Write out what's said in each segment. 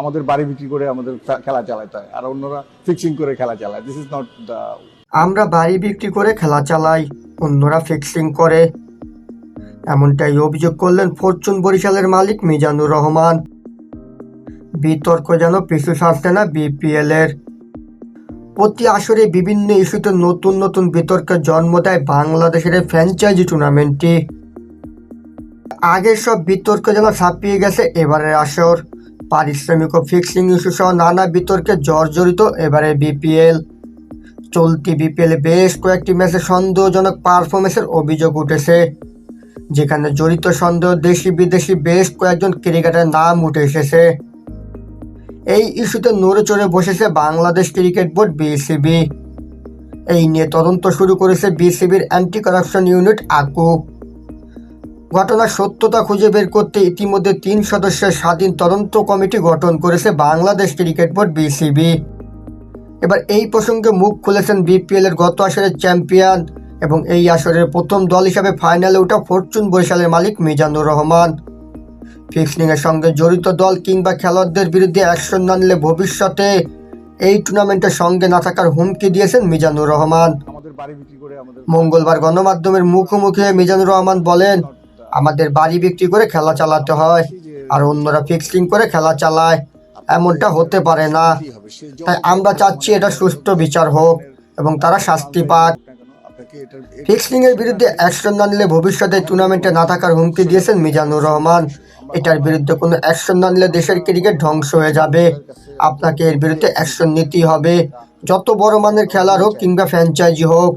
আমাদের বাড়ি বিক্রি করে আমাদের খেলা চালাতে হয়। আর অন্যরা ফিক্সিং করে খেলা চালায়। দিস ইজ নট আমরা বাড়ি বিক্রি করে খেলা চালাই, অন্যরা ফিক্সিং করে। এমনটাই অভিযোগ করলেন ফরচুন বরিশালের মালিক মিজানুর রহমান। বিতর্ক যেন পিছু ছাড়ছে না বিপিএল এর প্রতি আসরে বিভিন্ন ইস্যুতে নতুন নতুন বিতর্কের জন্ম দেয় বাংলাদেশের ফ্র্যাঞ্চাইজি টুর্নামেন্টটি আগের সব বিতর্ক যেন ছাপিয়ে গেছে এবারের আসর। পারিশ্রমিক ও ফিক্সিং ইস্যু সহ নানা বিতর্কে জর্জরিত এবারে বিপিএল চলতি বিপিএল বেশ কয়েকটি ম্যাচে সন্দেহজনক পারফরমেন্সের অভিযোগ উঠেছে, যেখানে জড়িত সন্দেহ দেশি বিদেশি বেশ কয়েকজন ক্রিকেটারের নাম উঠে এসেছে। এই ইস্যুতে নড়ে চড়ে বসেছে বাংলাদেশ ক্রিকেট বোর্ড বিসিবি এই নিয়ে তদন্ত শুরু করেছে বিসিবির অ্যান্টি কারাপশন ইউনিট আকু। ঘটনার সত্যতা খুঁজে বের করতে ইতিমধ্যে তিন সদস্যের স্বাধীন তদন্ত কমিটি গঠন করেছে বাংলাদেশ ক্রিকেট বোর্ড বিসিবি। এবার এই প্রসঙ্গে মুখ খুলেছেন বিপিএল এর গত আসরের চ্যাম্পিয়ন এবং এই আসরের প্রথম দল হিসাবে ফাইনালে ওঠা ফরচুন বরিশালের মালিক মিজানুর রহমান। ফিক্সিং এর সঙ্গে জড়িত দল কিংবা খেলোয়াড়দের বিরুদ্ধে অ্যাকশন না নিলে ভবিষ্যতে এই টুর্নামেন্টের সঙ্গে না থাকার হুমকি দিয়েছেন মিজানুর রহমান। মঙ্গলবার গণমাধ্যমের মুখোমুখি মিজানুর রহমান বলেন আমাদের বাড়ি বিক্রি করে খেলা চালাতে হয় আর অন্যরা ফিক্সিং করে খেলা চালায়। এমনটা হতে পারে না। তাই আমরা চাচ্ছি এটা সুষ্ঠু বিচার হোক এবং তারা শাস্তি পাক। ফিক্সিং এর বিরুদ্ধে অ্যাকশন না নিলে ভবিষ্যতে টুর্নামেন্টে না থাকার হুমকি দিয়েছেন মিজানুর রহমান। এটার বিরুদ্ধে কোনো অ্যাকশন না নিলে দেশের ক্রিকেট ধ্বংস হয়ে যাবে। আপনাকে এর বিরুদ্ধে অ্যাকশন নিতেই হবে। যত বড় মানের খেলার হোক কিংবা ফ্র্যাঞ্চাইজি হোক,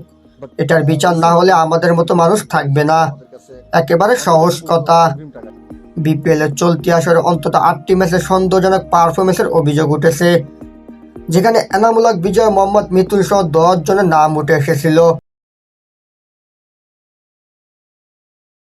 এটার বিচার না হলে আমাদের মতো মানুষ থাকবে না। একেবারে সহজ কথা। বিপিএল এর চলতি আসরে অন্তত আটটি ম্যাচে সন্দেহজনক পারফরমেন্সের অভিযোগ উঠেছে, যেখানে এনামূলক বিজয় মোহাম্মদ মিতুল সহ দশ জনের নাম উঠে এসেছিল।